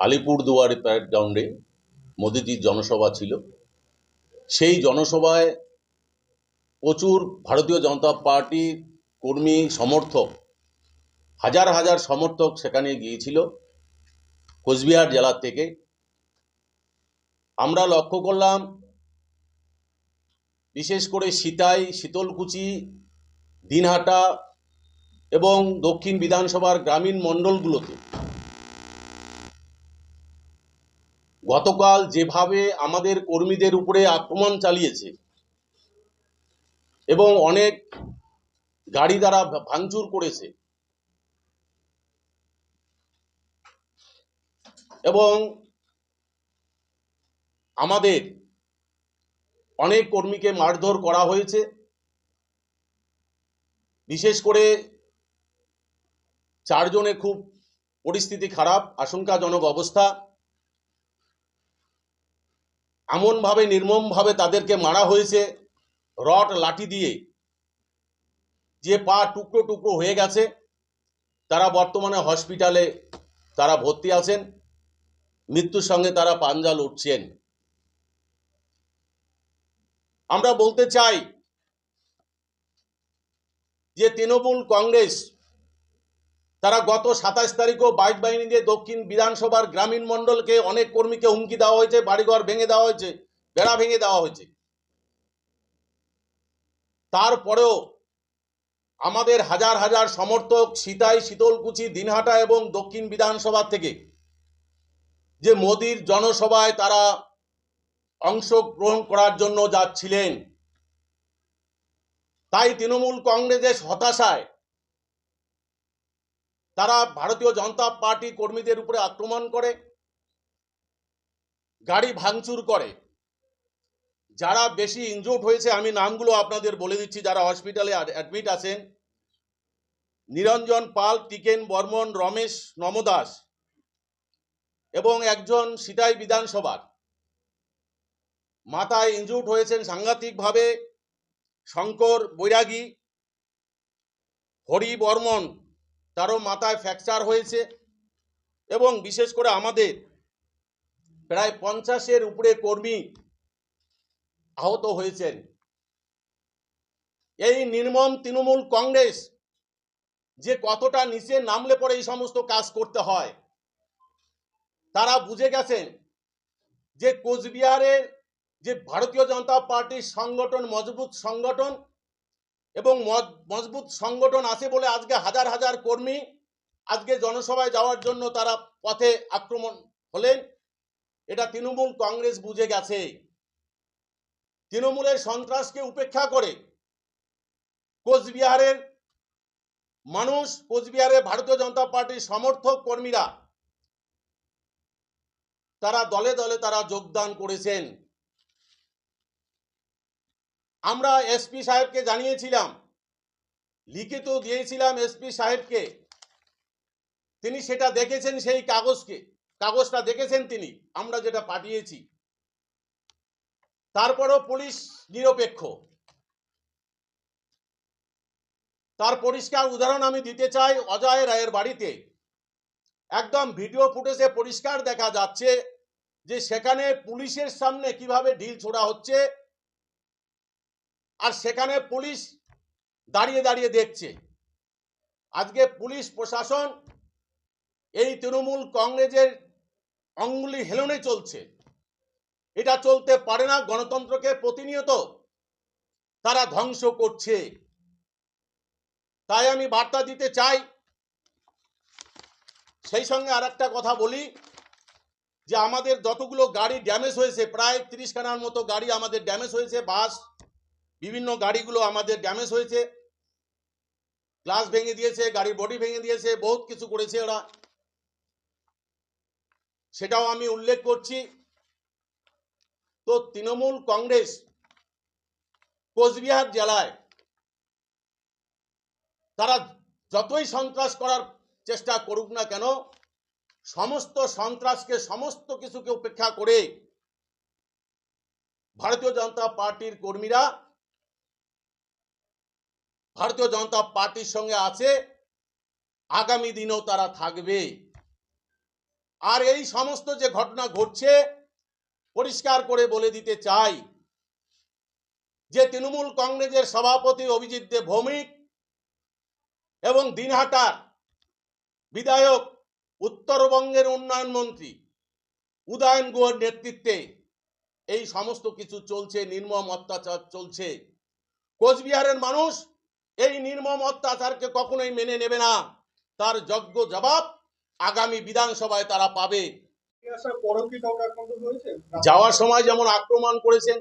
Alipurduar parade গ্রাউন্ডে মোদিজির জনসভা ছিল। সেই জনসভায় প্রচুর ভারতীয় জনতা পার্টির কর্মী, সমর্থক, হাজার হাজার সমর্থক সেখানে গিয়েছিল কোচবিহার জেলার থেকে। আমরা লক্ষ্য করলাম, বিশেষ করে সিতাই, শীতলকুচি, দিনহাটা এবং দক্ষিণ বিধানসভার গ্রামীণ মণ্ডলগুলোতে গতকাল যেভাবে আমাদের কর্মীদের উপরে আক্রমণ চালিয়েছে এবং অনেক গাড়ি দ্বারা ভাঙচুর করেছে এবং আমাদের অনেক কর্মীকে মারধর করা হয়েছে। বিশেষ করে চারজনে খুব পরিস্থিতি খারাপ, আশঙ্কাজনক অবস্থা। এমনভাবে, নির্মমভাবে তাদেরকে মারা হয়েছে, রড, লাঠি দিয়ে। যে পা টুকরো টুকরো হয়ে গেছে, তারা বর্তমানে হসপিটালে তারা ভর্তি আছেন, মৃত্যুর সঙ্গে তারা পাঞ্জাল উঠছেন আমরা বলতে চাই যে তৃণমূল কংগ্রেস তারা গত সাতাশ তারিখও বাইক বাহিনী দিয়ে দক্ষিণ বিধানসভার গ্রামীণ মণ্ডলকে অনেক কর্মীকে হুমকি দেওয়া হয়েছে, বাড়িঘর ভেঙে দেওয়া হয়েছে, বেড়া ভেঙে দেওয়া হয়েছে। তারপরেও আমাদের হাজার হাজার সমর্থক সীতাই, শীতলকুচি, দিনহাটা এবং দক্ষিণ বিধানসভা থেকে যে মোদির জনসভায় তারা অংশগ্রহণ করার জন্য যাচ্ছিলেন, তাই তৃণমূল কংগ্রেসের হতাশায় তারা ভারতীয় জনতা পার্টি কর্মীদের উপরে আক্রমণ করে, গাড়ি ভাঙচুর করে। যারা বেশি ইনজুর্ড হয়েছে, আমি নামগুলো আপনাদের বলে দিচ্ছি, যারা হসপিটালে অ্যাডমিট আছেন। নিরঞ্জন পাল, টিকেন বর্মন, রমেশ নমদাস এবং একজন সিটাই বিধানসভার। মাথায় ইনজুর্ড হয়েছেন সাংঘাতিকভাবে শঙ্কর বৈরাগী, হরি বর্মন। তারও মাথায় ফ্র্যাকচার হয়েছে এবং বিশেষ করে আমাদের প্রায় পঞ্চাশের উপরে কর্মী আহত হয়েছেন। এই নির্মম তৃণমূল কংগ্রেস যে কতটা নিচে নামলে পরে এই সমস্ত কাজ করতে হয়, তারা বুঝে গেছেন যে কোচবিহারের যে ভারতীয় জনতা পার্টির সংগঠন, মজবুত সংগঠন এবং মজ- মজবুত সংগঠন আছে বলে আজকে হাজার হাজার কর্মী আজকে জনসভায় যাওয়ার জন্য তারা পথে আক্রমণ হলেন। এটা তৃণমূল কংগ্রেস বুঝে গেছে। তৃণমূলের সন্ত্রাসকে উপেক্ষা করে কোচবিহারের মানুষ, কোচবিহারে ভারতীয় জনতা পার্টির সমর্থক কর্মীরা তারা দলে দলে তারা যোগদান করেছেন। আমরা এসপি সাহেবকে জানিয়েছিলাম, লিখিত দিয়েছিলাম এসপি সাহেবকে। তিনি সেটা দেখেছেন সেই কাগজকে, কাগজটা দেখেছেন তিনি, আমরা যেটা পাঠিয়েছি। তারপরও পুলিশ নিরপেক্ষ। তার পরিষ্কার উদাহরণ আমি দিতে চাই অজয় রায়ের বাড়িতে। একদম ভিডিও ফুটেজে পরিষ্কার দেখা যাচ্ছে যে সেখানে পুলিশের সামনে কীভাবে ঢিল ছোড়া হচ্ছে আর সেখানে পুলিশ দাঁড়িয়ে দাঁড়িয়ে দেখছে। আজকে পুলিশ প্রশাসন এই তৃণমূল কংগ্রেসের অঙ্গুলি হেলনে চলছে। এটা চলতে পারে না, গণতন্ত্রকে প্রতিনিয়ত তারা ধ্বংস করছে। তাই আমি বার্তা দিতে চাই, সেই সঙ্গে আর কথা বলি, যে আমাদের যতগুলো গাড়ি ড্যামেজ হয়েছে, প্রায় তিরিশ খানার মতো গাড়ি আমাদের ড্যামেজ হয়েছে, বাস বিভিন্ন গাড়িগুলো আমাদের ড্যামেজ হয়েছে। গ্লাস ভেঙে দিয়েছে গাড়ি বডি ভেঙে দিয়েছে, বহুত কিছু করেছে ওরা। সেটাও আমি উল্লেখ করছি। তো তৃণমূল কংগ্রেস কোচবিহার জেলায় তারা যতই সন্ত্রাস করার চেষ্টা করুক না কেন, সমস্ত সন্ত্রাসকে, সমস্ত কিছুকে উপেক্ষা করে ভারতীয় জনতা পার্টির কর্মীরা ভারতীয় জনতা পার্টির সঙ্গে আছে, আগামী দিনেও তারা থাকবে। আর এই সমস্ত যে ঘটনা ঘটছে, পরিষ্কার করে বলে দিতে চাই যে তৃণমূল কংগ্রেসের সভাপতি অভিজিৎ দেব ভৌমিক এবং দিনহাটার বিধায়ক, উত্তরবঙ্গের উন্নয়ন মন্ত্রী উদয়ন গুহর নেতৃত্বে এই সমস্ত কিছু চলছে, নির্মম অত্যাচার চলছে। কোচবিহারের মানুষ এই নির্মম অত্যাচারকে কখনোই মেনে নেবে না। তার যজ্ঞ জবাব আগামী বিধানসভায় তারা পাবে। যাওয়ার সময় যেমন আক্রমণ করেছেন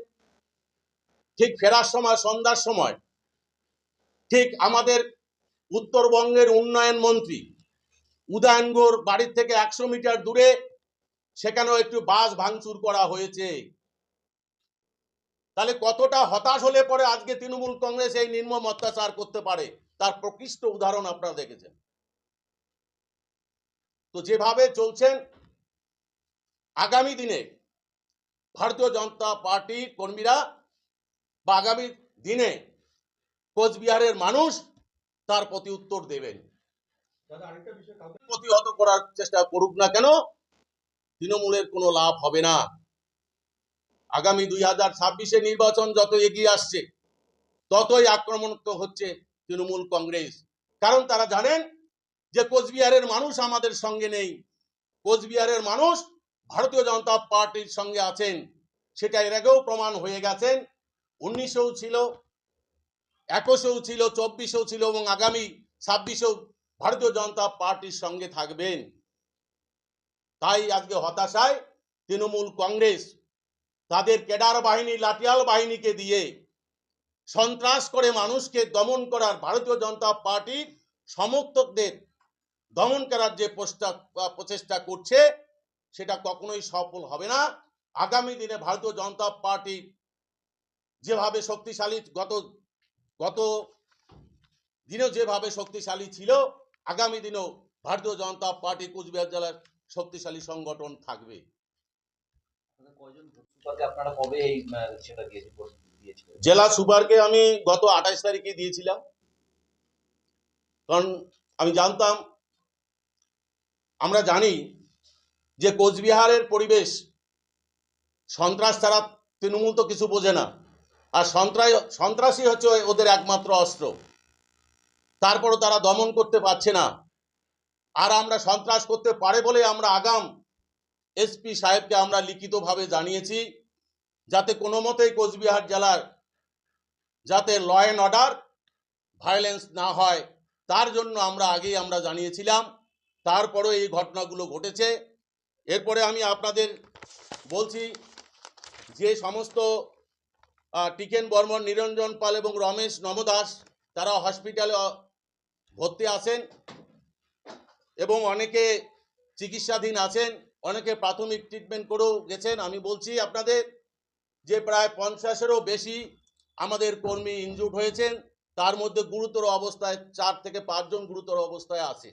ঠিক ফেরার সময় সন্ধ্যার সময় ঠিক আমাদের উত্তরবঙ্গের উন্নয়ন মন্ত্রী উদয়নগর বাড়ির থেকে একশো মিটার দূরে সেখানেও একটু বাস ভাঙচুর করা হয়েছে। তাহলে কতটা হতাশ হলে পরে আজকে তৃণমূল কংগ্রেস এই নির্মম অত্যাচার করতে পারে? তার প্রকৃষ্ট উদাহরণ আপনারা দেখেছেন। তো যেভাবে চলছেন আগামী দিনে ভারতীয় জনতা পার্টির কর্মীরা বা আগামী দিনে কোচবিহারের মানুষ তার প্রতি উত্তর দেবেন। প্রতিহত করার চেষ্টা করুক না কেন তৃণমূলের কোনো লাভ হবে না। আগামী দুই হাজার ছাব্বিশে নির্বাচন যত এগিয়ে আসছে, ততই আক্রমণাত্মক হচ্ছে তৃণমূল কংগ্রেস। কারণ তারা জানেন যে কোচবিহারের মানুষ আমাদের সঙ্গে নেই। কোচবিহারের মানুষ ভারতীয় জনতা পার্টির সঙ্গে আছেন। সেটা এর আগেও প্রমাণ হয়ে গেছেন। উনিশেও ছিল, একুশেও ছিল, চব্বিশেও ছিল এবং আগামী ছাব্বিশেও ভারতীয় জনতা পার্টির সঙ্গে থাকবেন। তাই আজকে হতাশায় তৃণমূল কংগ্রেস তাদের কেডার বাহিনী, লাঠিয়াল বাহিনীকে দিয়ে সন্ত্রাস করে মানুষকে দমন করার ভারতীয় জনতা পার্টির সমর্থকদের দমন করার যে প্রচেষ্টা করছে, সেটা কখনোই সফল হবে না। আগামী দিনে ভারতীয় জনতা পার্টি যেভাবে শক্তিশালী গত গত দিনেও যেভাবে শক্তিশালী ছিল, আগামী দিনেও ভারতীয় জনতা পার্টি কুচবিহার জেলার শক্তিশালী সংগঠন থাকবে। জেলা সুপারকে আমি গত আঠাশ তারিখে দিয়েছিলাম। কারণ আমি জানতাম, আমরা জানি যে কোচবিহারের পরিবেশ, সন্ত্রাস ছাড়া তৃণমূল তো কিছু বোঝে না। আর সন্ত্রাস সন্ত্রাসী হচ্ছে ওদের একমাত্র অস্ত্র। তারপরও তারা দমন করতে পারছে না। আর আমরা সন্ত্রাস করতে পারে বলে আমরা আগাম এসপি সাহেবকে আমরা লিখিতভাবে জানিয়েছি, যাতে কোনো মতেই কোচবিহার জেলার যাতে ল অ্যান্ড অর্ডার ভায়োলেন্স না হয়, তার জন্য আমরা আগেই আমরা জানিয়েছিলাম। তারপরেও এই ঘটনাগুলো ঘটেছে। এরপরে আমি আপনাদের বলছি যে সমস্ত টিকেন বর্মন, নিরঞ্জন পাল এবং রমেশ নমদাস, তারা হসপিটালে ভর্তি আছেন এবং অনেকে চিকিৎসাধীন আছেন। অনেকে প্রাথমিক ট্রিটমেন্ট করেও গেছেন। আমি বলছি আপনাদের যে প্রায় পঞ্চাশেরও বেশি আমাদের কর্মী ইনজুর্ড হয়েছেন তার মধ্যে গুরুতর অবস্থায় চার থেকে পাঁচজন গুরুতর অবস্থায় আছে।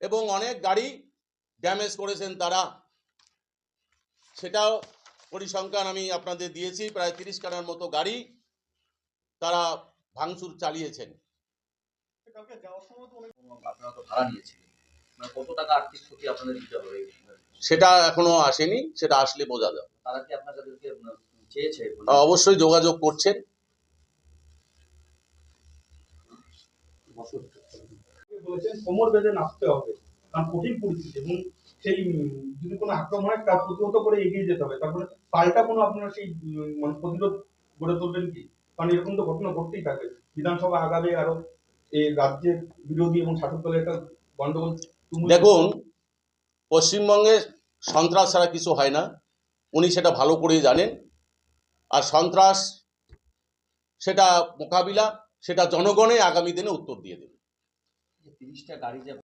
এবং অনেক গাড়ি ড্যামেজ করেছেন তারা। সেটাও পরিসংখ্যান আমি আপনাদের দিয়েছি প্রায় তিরিশ খানার মতো গাড়ি তারা ভাঙচুর চালিয়েছেন। কালকে যাওয়ার সময় তো অনেক আপনারা তো ভাড়া নিয়েছিলেন। কত টাকা আর্থিক ক্ষতি আপনাদের দিতে হবে সেটা এখনও আসেনি সেটা আসলে বোঝা যাবে। তারা কি আপনাদেরকে চেয়েছে অবশ্যই যোগাযোগ করছেন। বলেছেন কোমর বেঁধে নাচতে হবে কারণ কঠিন পরিস্থিতি এবং সেই যদি কোনো আক্রমণ হয় তার প্রতিহত করে এগিয়ে যেতে হবে তারপরে পাল্টা কোনো আপনারা সেই মানে প্রতিরোধ গড়ে তুলবেন কি? কারণ এরকম তো ঘটনা ঘটতেই থাকে। বিধানসভা আগামী আরও এই রাজ্যের বিরোধী এবং শাসক দলের একটা গন্ডগোল দেখুন পশ্চিমবঙ্গে সন্ত্রাস ছাড়া কিছু হয় না। উনি সেটা ভালো করেই জানেন। আর সন্ত্রাস সেটা মোকাবিলা সেটা জনগণে আগামী দিনে উত্তর দিয়ে দেবে। তিরিশটা গাড়ি যে